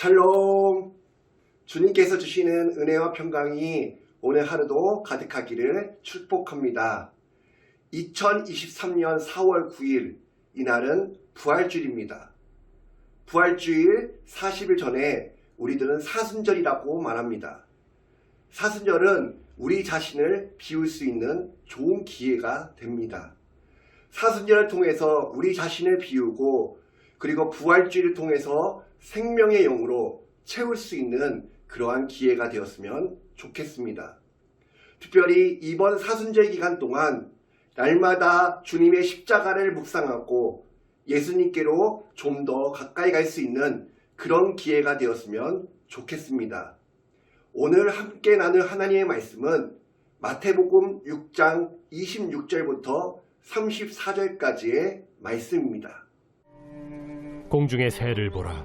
샬롬! 주님께서 주시는 은혜와 평강이 오늘 하루도 가득하기를 축복합니다. 2023년 4월 9일, 이날은 부활주일입니다. 부활주일 40일 전에 우리들은 사순절이라고 말합니다. 사순절은 우리 자신을 비울 수 있는 좋은 기회가 됩니다. 사순절을 통해서 우리 자신을 비우고 그리고 부활주의를 통해서 생명의 영으로 채울 수 있는 그러한 기회가 되었으면 좋겠습니다. 특별히 이번 사순절 기간 동안 날마다 주님의 십자가를 묵상하고 예수님께로 좀 더 가까이 갈 수 있는 그런 기회가 되었으면 좋겠습니다. 오늘 함께 나눌 하나님의 말씀은 마태복음 6장 26절부터 34절까지의 말씀입니다. 공중의 새를 보라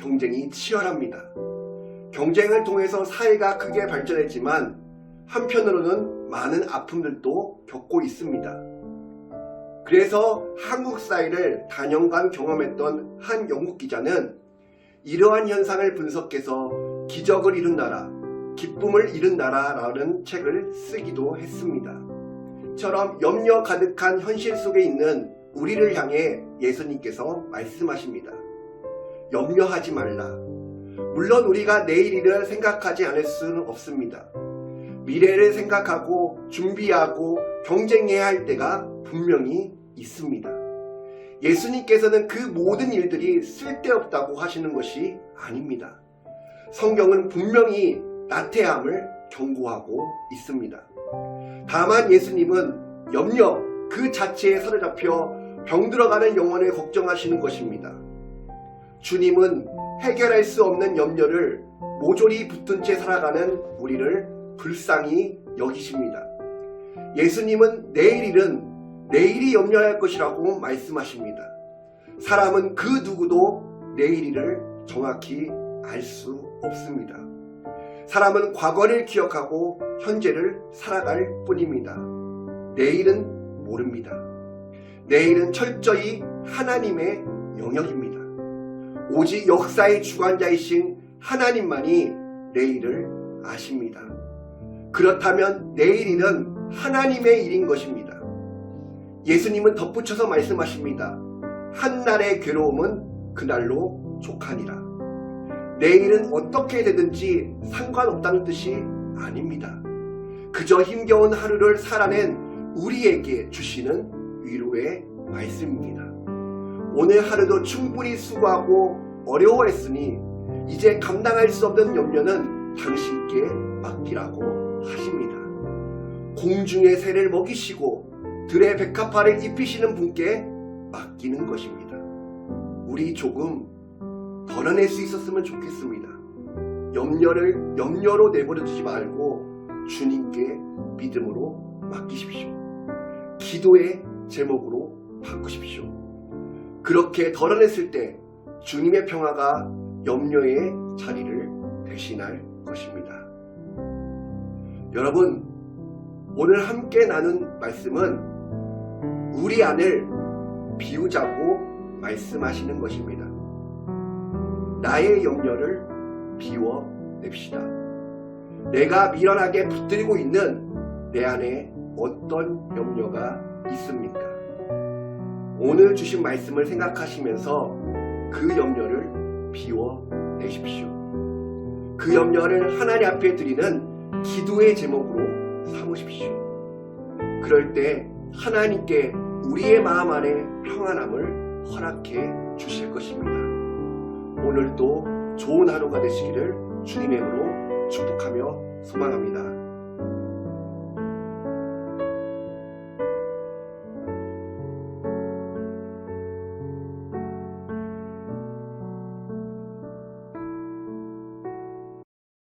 경쟁이 치열합니다. 경쟁을 통해서 사회가 크게 발전했지만 한편으로는 많은 아픔들도 겪고 있습니다. 그래서 한국 사회를 단연간 경험했던 한 영국 기자는 이러한 현상을 분석해서 기적을 이룬 나라, 기쁨을 이룬 나라라는 책을 쓰기도 했습니다. 처럼 염려 가득한 현실 속에 있는 우리를 향해 예수님께서 말씀하십니다. 염려하지 말라. 물론 우리가 내일 일을 생각하지 않을 수는 없습니다. 미래를 생각하고 준비하고 경쟁해야 할 때가 분명히 있습니다. 예수님께서는 그 모든 일들이 쓸데없다고 하시는 것이 아닙니다. 성경은 분명히 나태함을 경고하고 있습니다. 다만 예수님은 염려 그 자체에 사로잡혀 병들어가는 영혼을 걱정하시는 것입니다. 주님은 해결할 수 없는 염려를 모조리 붙은 채 살아가는 우리를 불쌍히 여기십니다. 예수님은 내일 일은 내일이 염려할 것이라고 말씀하십니다. 사람은 그 누구도 내일 일을 정확히 알 수 없습니다. 사람은 과거를 기억하고 현재를 살아갈 뿐입니다. 내일은 모릅니다. 내일은 철저히 하나님의 영역입니다. 오직 역사의 주관자이신 하나님만이 내일을 아십니다. 그렇다면 내일이는 하나님의 일인 것입니다. 예수님은 덧붙여서 말씀하십니다. 한날의 괴로움은 그날로 족하니라. 내일은 어떻게 되든지 상관없다는 뜻이 아닙니다. 그저 힘겨운 하루를 살아낸 우리에게 주시는 위로의 말씀입니다. 오늘 하루도 충분히 수고하고 어려워했으니 이제 감당할 수 없는 염려는 당신께 맡기라고 하십니다. 공중의 새를 먹이시고 들의 백합화를 입히시는 분께 맡기는 것입니다. 우리 조금 덜어낼 수 있었으면 좋겠습니다. 염려를 염려로 내버려 두지 말고 주님께 믿음으로 맡기십시오. 기도의 제목으로 바꾸십시오. 그렇게 덜어냈을 때 주님의 평화가 염려의 자리를 대신할 것입니다. 여러분, 오늘 함께 나눈 말씀은 우리 안을 비우자고 말씀하시는 것입니다. 나의 염려를 비워냅시다. 내가 미련하게 붙들고 있는 내 안에 어떤 염려가 있습니까? 오늘 주신 말씀을 생각하시면서 그 염려를 비워내십시오. 그 염려를 하나님 앞에 드리는 기도의 제목으로 삼으십시오. 그럴 때 하나님께 우리의 마음 안에 평안함을 허락해 주실 것입니다. 오늘도 좋은 하루가 되시기를 주님의 이름으로 축복하며 소망합니다.